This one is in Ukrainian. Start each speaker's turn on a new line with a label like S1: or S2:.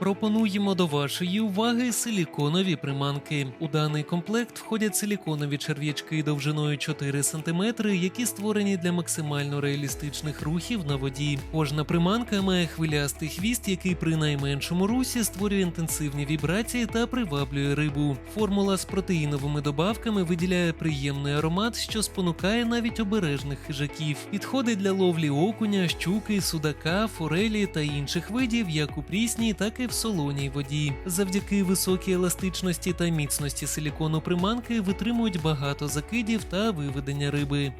S1: Пропонуємо до вашої уваги силіконові приманки. У даний комплект входять силіконові черв'ячки довжиною 4 см, які створені для максимально реалістичних рухів на воді. Кожна приманка має хвилястий хвіст, який при найменшому русі створює інтенсивні вібрації та приваблює рибу. Формула з протеїновими добавками виділяє приємний аромат, що спонукає навіть обережних хижаків. Підходить для ловлі окуня, щуки, судака, форелі та інших видів, як у прісній, так і в солоній воді. Завдяки високій еластичності та міцності силікону приманки витримують багато закидів та виведення риби.